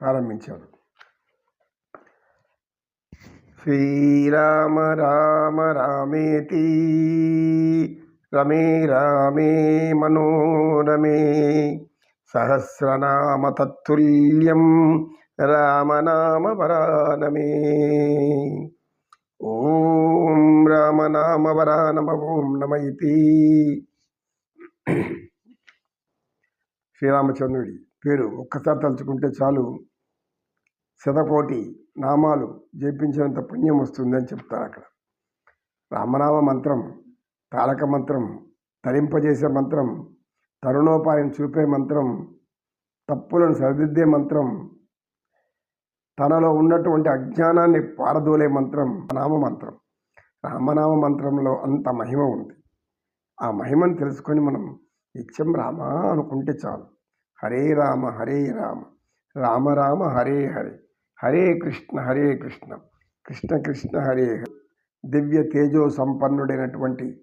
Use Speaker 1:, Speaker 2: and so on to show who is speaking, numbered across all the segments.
Speaker 1: ప్రారంభించాడు. శ్రీరామ రామ రామేతి రమే రామే మనోరమే సహస్రనామ తత్తుల్యం రామనామ వరానమే. ఓం రామనామ వరానమ ఓం నమ ఇతి శ్రీరామచంద్రుడి పేరు ఒక్కసారి తలుచుకుంటే చాలు. శతకోటి నామాలు జపించినంత పుణ్యం వస్తుందని చెప్తారు అక్కడ. రామనామ మంత్రం తారక మంత్రం తరింపజేసే మంత్రం తరుణోపాయం చూపే మంత్రం తప్పులను సరిదిద్దే మంత్రం తనలో ఉన్నటువంటి అజ్ఞానాన్ని పారదోలే మంత్రం నామ మంత్రం. రామనామ మంత్రంలో అంత మహిమ ఉంది. ఆ మహిమను తెలుసుకొని మనం నిత్యం రామా అనుకుంటే చాలు. హరే రామ హరే రామ. రామ రామ హరే హరే. హరే కృష్ణ హరే కృష్ణ. కృష్ణ కృష్ణ హరే హరే. దివ్య తేజో సంపన్నుడైనటువంటి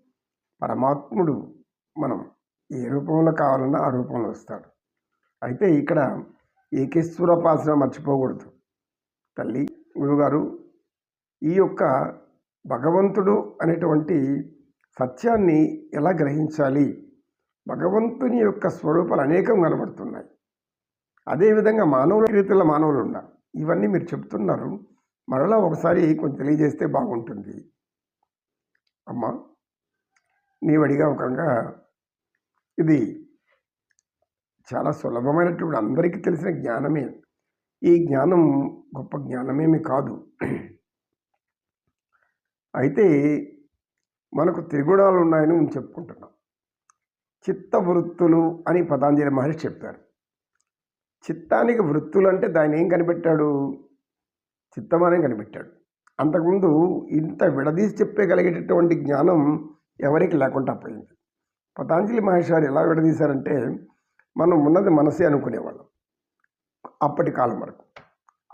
Speaker 1: పరమాత్ముడు మనం ఏ రూపంలో కావాలన్నా ఆ రూపంలో వస్తాడు. అయితే ఇక్కడ ఏకేశ్వరోపాసన మర్చిపోకూడదు. తల్లి గురుగారు ఈ యొక్క భగవంతుడు అనేటువంటి సత్యాన్ని ఎలా గ్రహించాలి? భగవంతుని యొక్క స్వరూపాలు అనేకం కనబడుతున్నాయి. అదేవిధంగా మానవుల రీతిలో మానవులు ఉన్నారు ఇవన్నీ మీరు చెప్తున్నారు. మరలా ఒకసారి కొంచెం తెలియజేస్తే బాగుంటుంది. అమ్మా నీవు అడిగా ఇది చాలా సులభమైనటువంటి అందరికీ తెలిసిన జ్ఞానమే. ఈ జ్ఞానం గొప్ప జ్ఞానమేమి కాదు. అయితే మనకు త్రిగుణాలు ఉన్నాయని మేము చెప్పుకుంటున్నాం చిత్త వృత్తులు అని పతాంజలి మహర్షి చెప్పారు చిత్తానికి వృత్తులు అంటే దాన్ని ఏం కనిపెట్టాడు? చిత్తమనే కనిపెట్టాడు. అంతకుముందు ఇంత విడదీసి చెప్పగలిగేటటువంటి జ్ఞానం ఎవరికి లేకుండా పోయింది. పతాంజలి మహర్షి గారు ఎలా విడదీశారంటే మనం ఉన్నది మనసే అనుకునేవాళ్ళం. అప్పటి కాలం వరకు.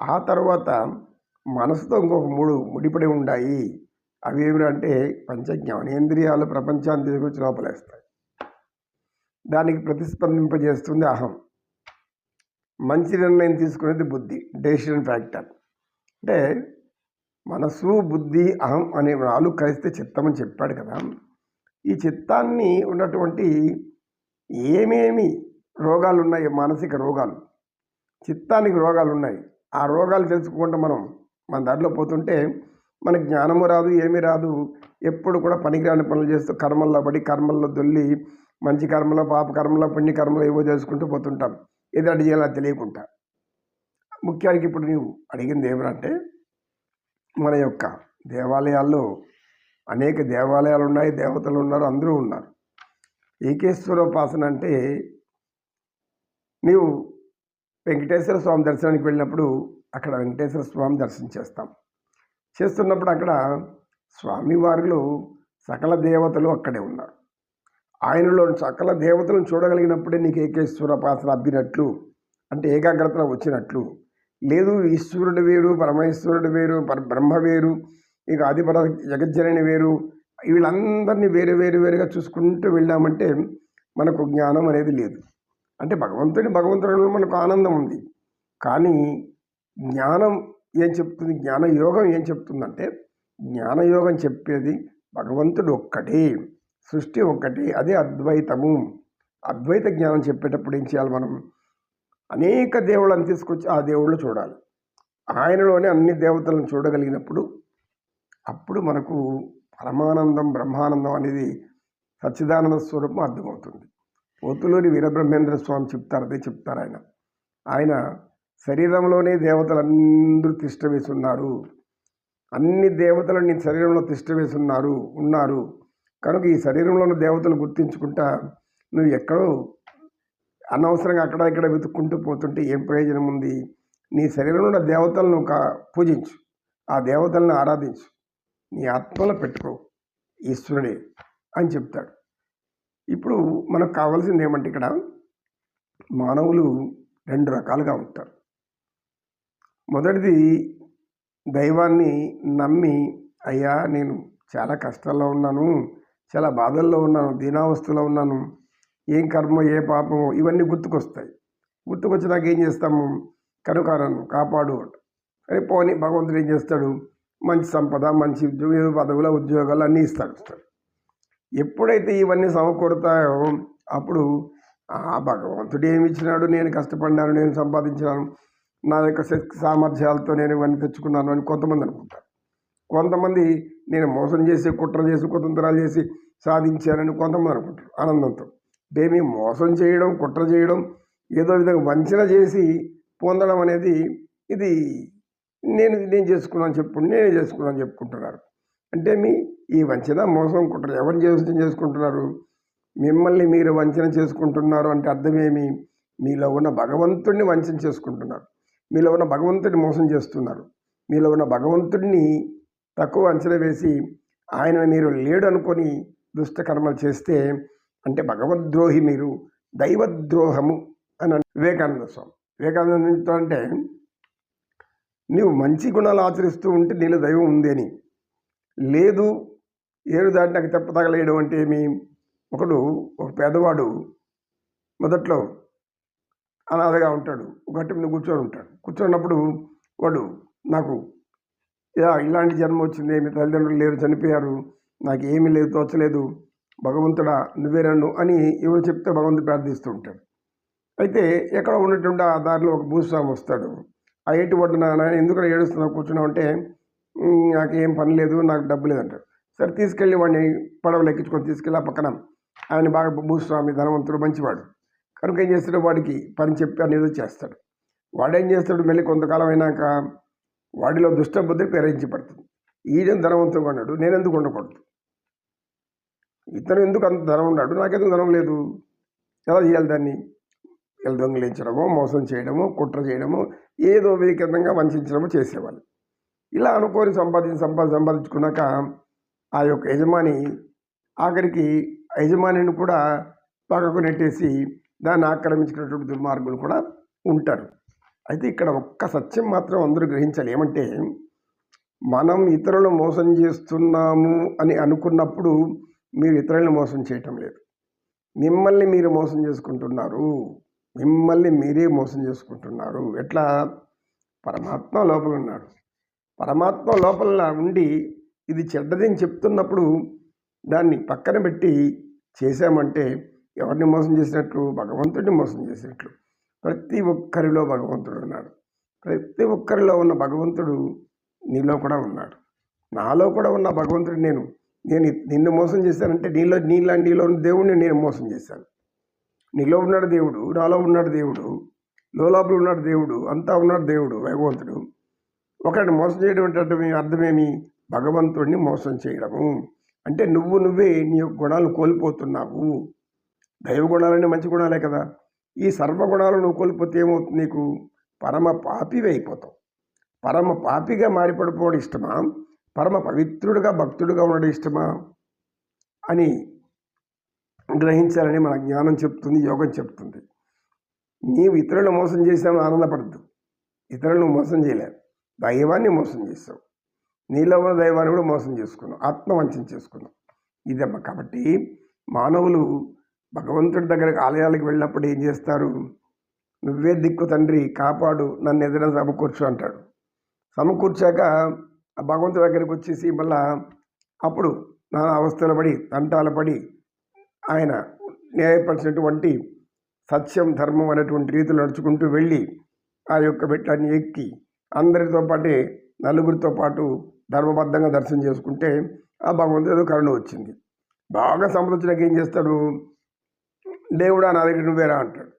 Speaker 1: ఆ తర్వాత మనసుతో ఇంకొక మూడు ముడిపడి ఉన్నాయి అవి ఏమిటంటే పంచ జ్ఞానేంద్రియాలు ప్రపంచాన్ని తీసుకొచ్చి లోపలేస్తాయి. దానికి ప్రతిస్పందింపజేస్తుంది అహం. మంచి నిర్ణయం తీసుకునేది బుద్ధి డెసిషన్ ఫ్యాక్టర్. అంటే మనసు బుద్ధి అహం అనే నాలుగు కలిస్తే చిత్తమని చెప్పాడు కదా. ఈ చిత్తాన్ని ఉన్నటువంటి ఏమేమి రోగాలు ఉన్నాయి మానసిక రోగాలు చిత్తానికి రోగాలు ఉన్నాయి ఆ రోగాలు తెలుసుకుంటే మనం మన దాంట్లో పోతుంటే మనకి జ్ఞానము రాదు ఏమీ రాదు. ఎప్పుడు కూడా పనికిరాని పనులు చేస్తూ కర్మల్లో పడి కర్మల్లో దొల్లి మంచి కర్మలో పాప కర్మలో పుణ్య కర్మలో ఏవో చేసుకుంటూ పోతుంటాం. ఏది అడి చేయాలో తెలియకుండా. ముఖ్యానికి ఇప్పుడు నీవు అడిగింది ఏమనంటే మన యొక్క దేవాలయాల్లో అనేక దేవాలయాలు ఉన్నాయి దేవతలు ఉన్నారు అందరూ ఉన్నారు. ఏకేశ్వరోపాసన అంటే నీవు వెంకటేశ్వర స్వామి దర్శనానికి వెళ్ళినప్పుడు అక్కడ వెంకటేశ్వర స్వామి దర్శనం చేస్తాం. చేస్తున్నప్పుడు అక్కడ స్వామివారులు సకల దేవతలు అక్కడే ఉన్నారు. ఆయనలో సకల దేవతలను చూడగలిగినప్పుడే నీకు ఏకేశ్వరోపాసన అబ్బినట్లు అంటే ఏకాగ్రత వచ్చినట్లు. లేదు ఈశ్వరుడు వేరు పరమేశ్వరుడు వేరు పర బ్రహ్మ వేరు ఇక ఆదిపర జగజ్జనని వేరు. వీళ్ళందరినీ వేరు వేరు వేరుగా చూసుకుంటూ వెళ్ళామంటే మనకు జ్ఞానం అనేది లేదు. అంటే భగవంతుడి భగవంతుడిలో మనకు ఆనందం ఉంది. కానీ జ్ఞానం ఏం చెప్తుంది? జ్ఞానయోగం ఏం చెప్తుందంటే జ్ఞానయోగం చెప్పేది భగవంతుడు ఒక్కటే. సృష్టి ఒకటి అదే అద్వైతము. అద్వైత జ్ఞానం చెప్పేటప్పుడు ఏం చేయాలి మనం? అనేక దేవుళ్ళని తీసుకొచ్చి ఆ దేవుళ్ళు చూడాలి. ఆయనలోనే అన్ని దేవతలను చూడగలిగినప్పుడు అప్పుడు మనకు పరమానందం బ్రహ్మానందం అనేది సచ్చిదానంద స్వరూపం అర్థమవుతుంది. పోతులూరి వీరబ్రహ్మేంద్ర స్వామి చెప్తారు అదే చెప్తారు ఆయన. ఆయన శరీరంలోనే దేవతలందరూ తిష్ట వేసి ఉన్నారు అన్ని దేవతలు నీ శరీరంలో తిష్ట వేసి ఉన్నారు ఉన్నారు. కనుక ఈ శరీరంలో ఉన్న దేవతలు గుర్తించుకుంటా నువ్వు ఎక్కడో అనవసరంగా అక్కడ ఇక్కడ వెతుక్కుంటూ పోతుంటే ఏం ప్రయోజనం ఉంది? నీ శరీరంలో ఉన్న దేవతలను ఒక పూజించు. ఆ దేవతలను ఆరాధించు. నీ ఆత్మలో పెట్టుకో. ఈశ్వరుడే అని చెప్తాడు. ఇప్పుడు మనకు కావాల్సింది ఏమంటే ఇక్కడ మానవులు రెండు రకాలుగా ఉంటారు. మొదటిది దైవాన్ని నమ్మి అయ్యా నేను చాలా కష్టాల్లో ఉన్నాను. చాలా బాధల్లో ఉన్నాను దీనావస్థలో ఉన్నాను. ఏం కర్మ ఏ పాపం ఇవన్నీ గుర్తుకొస్తాయి. గుర్తుకొచ్చినాక ఏం చేస్తాము? కనుక నన్ను కాపాడు అని పోని భగవంతుడు ఏం చేస్తాడు? మంచి సంపద మంచి ఉద్యోగ పదవుల ఉద్యోగాలు అన్నీ ఇస్తాడు ఇస్తాడు. ఎప్పుడైతే ఇవన్నీ సమకూరుతాయో అప్పుడు ఆ భగవంతుడు ఏమి ఇచ్చినాడు? నేను కష్టపడినాను నేను సంపాదించినాను నా యొక్క శక్తి సామర్థ్యాలతో నేను ఇవన్నీ తెచ్చుకున్నాను అని కొంతమంది అనుకుంటారు. కొంతమంది నేను మోసం చేసి కుట్ర చేసి కుతంత్రాలు చేసి సాధించానని కొంతమంది అనుకుంటారు. ఆనందంతో. దేని మోసం చేయడం కుట్ర చేయడం ఏదో విధంగా వంచన చేసి పొందడం అనేది ఇది నేను నేను చేసుకున్నాను చెప్పు నేనే చేసుకున్నాను చెప్పుకుంటున్నారు. అంటే మీ ఈ వంచన మోసం కుట్ర ఎవరు చేసి చేసుకుంటున్నారు? మిమ్మల్ని మీరు వంచన చేసుకుంటున్నారు అంటే అర్థమేమి మీలో ఉన్న భగవంతుడిని వంచన చేసుకుంటున్నారు. మీలో ఉన్న భగవంతుడిని మోసం చేస్తున్నారు. మీలో ఉన్న భగవంతుడిని తక్కువ అంచనా వేసి ఆయన మీరు లేడు అనుకొని దుష్టకర్మలు చేస్తే అంటే భగవద్రోహి మీరు దైవద్రోహము అని వివేకానంద స్వామి. వివేకానంద అంటే నీవు మంచి గుణాలు ఆచరిస్తూ ఉంటే నీలో దైవం ఉంది అని. లేదు ఏడు దాటి నాకు తెప్ప తగలేయడం అంటే ఏమి? ఒకడు ఒక పేదవాడు మొదట్లో అనాథగా ఉంటాడు. ఒకటి గట్టి మీద కూర్చొని ఉంటాడు. కూర్చున్నప్పుడు వాడు నాకు ఇలాంటి జన్మ వచ్చింది. మీ తల్లిదండ్రులు లేరు చనిపోయారు. నాకు ఏమీ లేదు తోచలేదు. భగవంతుడా నువ్వే నన్ను అని ఎవరు చెప్తే భగవంతుడు ప్రార్థిస్తూ ఉంటాడు. అయితే ఎక్కడ ఉన్నటువంటి ఆ దారిలో ఒక భూస్వామి వస్తాడు. ఆ ఏటి ఒడ్డున నాయన ఎందుకు ఏడుస్తున్నావు కూర్చున్నావు అంటే నాకు ఏం పని లేదు నాకు డబ్బు లేదంటాడు సరే తీసుకెళ్ళి వాడిని పడవలు ఎక్కించుకొని తీసుకెళ్ళి ఆ పక్కన. ఆయన బాగా భూస్వామి ధనవంతుడు మంచివాడు. కనుక ఏం చేస్తాడు? వాడికి పని చెప్పి అనేది చేస్తాడు. వాడేం చేస్తాడు? మళ్ళీ కొంతకాలం అయినాక వాడిలో దుష్టబుద్ధి బుద్ధి ఈయన ధనవంతుగా ఉన్నాడు నేను ఎందుకు ఉండకూడదు? ఇతను ఎందుకు అంత ధనం ఉన్నాడు? నాకెందుకు ధనం లేదు? ఎలా చేయాలి దాన్ని? ఇలా దొంగిలించడము మోసం చేయడము కుట్ర చేయడము ఏదో విధంగా వంచడము చేసేవాళ్ళు. ఇలా అనుకొని సంపాదించి సంపాది సంపాదించుకున్నాక ఆ యొక్క యజమాని ఆఖరికి ఆ యజమానిని కూడా పక్కకు నెట్టేసి దాన్ని ఆక్రమించుకున్నటువంటి దుర్మార్గులు కూడా ఉంటారు. అయితే ఇక్కడ ఒక్క సత్యం మాత్రం అందరూ గ్రహించాలి. ఏమంటే మనం ఇతరులను మోసం చేస్తున్నాము అని అనుకున్నప్పుడు మీరు ఇతరులను మోసం చేయటం లేదు. మిమ్మల్ని మీరు మోసం చేసుకుంటున్నారు. మిమ్మల్ని మీరే మోసం చేసుకుంటున్నారు. ఎట్లా? పరమాత్మ లోపల ఉన్నాడు. పరమాత్మ లోపల ఉండి ఇది చెడ్డదని చెప్తున్నప్పుడు దాన్ని పక్కన పెట్టి చేశామంటే ఎవరిని మోసం చేసినట్లు? భగవంతుడిని మోసం చేసినట్లు. ప్రతి ఒక్కరిలో భగవంతుడు ఉన్నాడు. ప్రతి ఒక్కరిలో ఉన్న భగవంతుడు నీలో కూడా ఉన్నాడు. నాలో కూడా ఉన్న భగవంతుడు నేను నేను నిన్ను మోసం చేశానంటే నీలో నీలా నీలో ఉన్న దేవుడిని నేను మోసం చేశాను. నీలో ఉన్నాడు దేవుడు నాలో ఉన్నాడు దేవుడు లోపల ఉన్నాడు దేవుడు అంతా ఉన్నాడు దేవుడు భగవంతుడు. ఒకరిని మోసం చేయడం అంటే అర్థమేమి? భగవంతుడిని మోసం చేయడము. అంటే నువ్వు నువ్వే నీ యొక్క గుణాలు కోల్పోతున్నావు. దైవ గుణాలన్నీ మంచి గుణాలే కదా. ఈ సర్వగుణాలను కోల్పోతే ఏమవుతుంది నీకు? పరమ పాపివి అయిపోతావు. పరమ పాపిగా మారిపడిపోవడం ఇష్టమా? పరమ పవిత్రుడుగా భక్తుడుగా ఉండడం ఇష్టమా? అని గ్రహించాలని మన జ్ఞానం చెప్తుంది యోగం చెప్తుంది. నీవు ఇతరులను మోసం చేసావు ఆనందపడద్దు. ఇతరులను మోసం చేయలేవు. దైవాన్ని మోసం చేసావు నీలో ఉన్న దైవాన్ని కూడా మోసం చేసుకున్నావు. ఆత్మవంచం చేసుకున్నావు. ఇదమ్మా కాబట్టి మానవులు భగవంతుడి దగ్గరకు ఆలయాలకు వెళ్ళినప్పుడు ఏం చేస్తారు? నువ్వే దిక్కు తండ్రి కాపాడు నన్ను ఎదురైనా సమకూర్చు అంటాడు. సమకూర్చాక ఆ భగవంతుడి దగ్గరికి వచ్చేసి మళ్ళా అప్పుడు నానా అవస్థలు పడి తంటాల పడి ఆయన న్యాయపరిచినటువంటి సత్యం ధర్మం అనేటువంటి రీతిలో నడుచుకుంటూ వెళ్ళి ఆ యొక్క మెట్లన్నీ ఎక్కి అందరితో పాటే నలుగురితో పాటు ధర్మబద్ధంగా దర్శనం చేసుకుంటే ఆ భగవంతుడు ఏదో కరుణ వచ్చింది. బాగా సంపదొచ్చినాక ఏం చేస్తాడు? దేవుడా నా దగ్గర నువ్వేరా అంటాడు.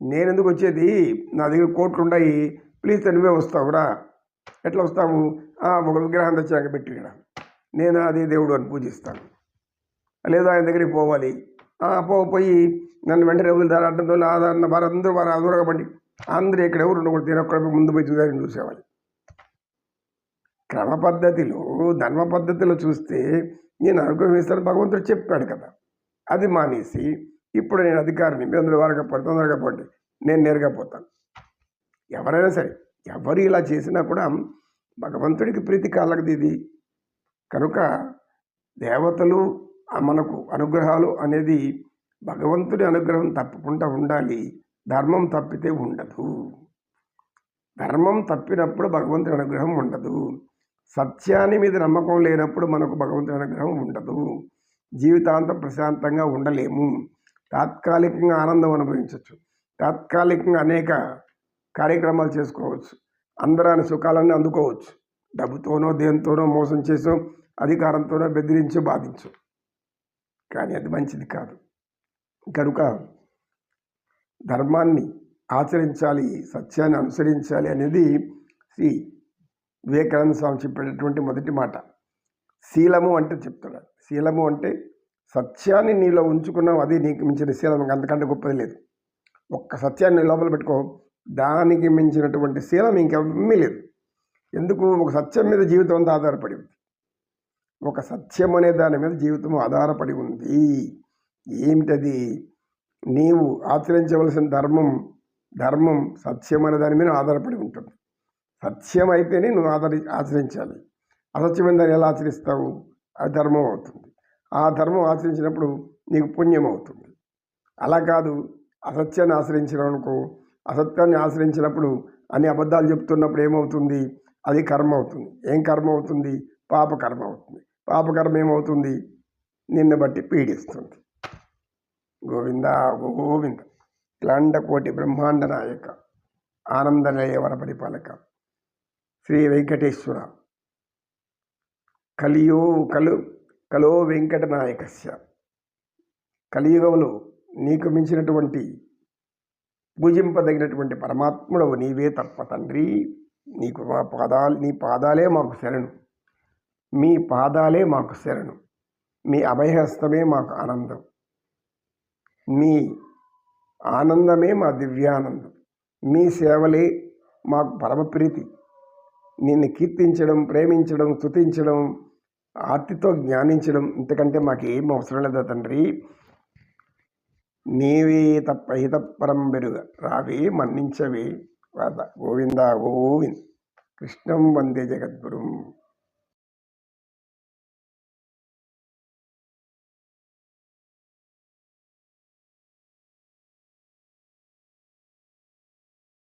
Speaker 1: నేను ఎందుకు వచ్చేది? నా దగ్గర కోట్లు ఉన్నాయి ప్లీజ్ నువ్వే వస్తావురా ఎట్లా వస్తాము ఒక విగ్రహం తెచ్చాక పెట్టి ఇక్కడ. నేను అదే దేవుడు అని పూజిస్తాను. లేదా ఆయన దగ్గరికి పోవాలి. పోయి నన్ను వెంటనే వదులుతారు అడ్డంతో ఆధారణ వారందరూ వారు అదూరగబండి అందరూ ఇక్కడ ఎవరు ఉండకూడదు. నేను ఒక్కడ ముందు పోయి చూసారని చూసేవాళ్ళు క్రమ పద్ధతిలో ధర్మ పద్ధతిలో చూస్తే నేను అనుగ్రహిస్తాను భగవంతుడు చెప్పాడు కదా. అది మానేసి ఇప్పుడు నేను అధికారిని మీరు అందరూ వారగా పడి తొందరగా పడి నేను నేరుగా పోతాను. ఎవరైనా సరే ఎవరు ఇలా చేసినా కూడా భగవంతుడికి ప్రీతి కాలగది ఇది. కనుక దేవతలు మనకు అనుగ్రహాలు అనేది భగవంతుడి అనుగ్రహం తప్పకుండా ఉండాలి. ధర్మం తప్పితే ఉండదు. ధర్మం తప్పినప్పుడు భగవంతుడి అనుగ్రహం ఉండదు. సత్యాన్ని మీద నమ్మకం లేనప్పుడు మనకు భగవంతుడి అనుగ్రహం ఉండదు. జీవితాంతం ప్రశాంతంగా ఉండలేము. తాత్కాలికంగా ఆనందం అనుభవించవచ్చు తాత్కాలికంగా అనేక కార్యక్రమాలు చేసుకోవచ్చు. అందరాని సుఖాలన్నీ అందుకోవచ్చు. డబ్బుతోనో దేనితోనో మోసం చేసో అధికారంతోనో బెదిరించో బాధించు. కానీ అది మంచిది కాదు. కనుక ధర్మాన్ని ఆచరించాలి సత్యాన్ని అనుసరించాలి అనేది శ్రీ వివేకానంద స్వామి చెప్పేటటువంటి మొదటి మాట. శీలము అంటే చెప్తున్నాడు శీలము అంటే సత్యాన్ని నీలో ఉంచుకున్నావు అది నీకు మించిన శీలం. అంతకంటే గొప్పది లేదు. ఒక్క సత్యాన్ని లోపల పెట్టుకో దానికి మించినటువంటి శీలం ఇంకెమ్మీ లేదు. ఎందుకు? ఒక సత్యం మీద జీవితం అంతా ఆధారపడి ఉంది. ఒక సత్యం అనే దాని మీద జీవితం ఆధారపడి ఉంది. ఏమిటది? నీవు ఆచరించవలసిన ధర్మం ధర్మం సత్యం అనే దాని మీద ఆధారపడి ఉంటుంది. సత్యం అయితేనే నువ్వు ఆదరి ఆచరించాలి. అసత్యమైన ఎలా ఆచరిస్తావు? అది ధర్మం అవుతుంది. ఆ ధర్మం ఆచరించినప్పుడు నీకు పుణ్యం అవుతుంది. అలా కాదు అసత్యాన్ని ఆశ్రయించడం అనుకో అసత్యాన్ని ఆశ్రయించినప్పుడు అన్ని అబద్ధాలు చెప్తున్నప్పుడు ఏమవుతుంది? అది కర్మ అవుతుంది. ఏం కర్మ అవుతుంది? పాప కర్మ అవుతుంది. పాపకర్మ ఏమవుతుంది? నిన్ను బట్టి పీడిస్తుంది. గోవింద గోవింద. ఇలాంటి కోటి బ్రహ్మాండ నాయక. ఆనందనయ వర పరిపాలక. శ్రీ వెంకటేశ్వర. కలియో కలు కలో వెంకటనాయకస్య. కలియుగంలో నీకు మించినటువంటి పూజింపదగినటువంటి పరమాత్ముడవు నీవే తప్ప తండ్రి. నీకు మా పాదాలు నీ పాదాలే మాకు శరణు. మీ పాదాలే మాకు శరణు. మీ అభయహస్తమే మాకు ఆనందం. మీ ఆనందమే మా దివ్యానందం. మీ సేవలే మాకు పరమప్రీతి. నిన్ను కీర్తించడం ప్రేమించడం స్తుతించడం ఆర్తితో జ్ఞానించడం ఇంతకంటే మాకు ఏం అవసరం లేదా తండ్రి? నీవే తప్ప హితపరం బెరుగ. రావే మన్నించవే. గోవింద గోవింద్. కృష్ణం వందే జగద్గురుం.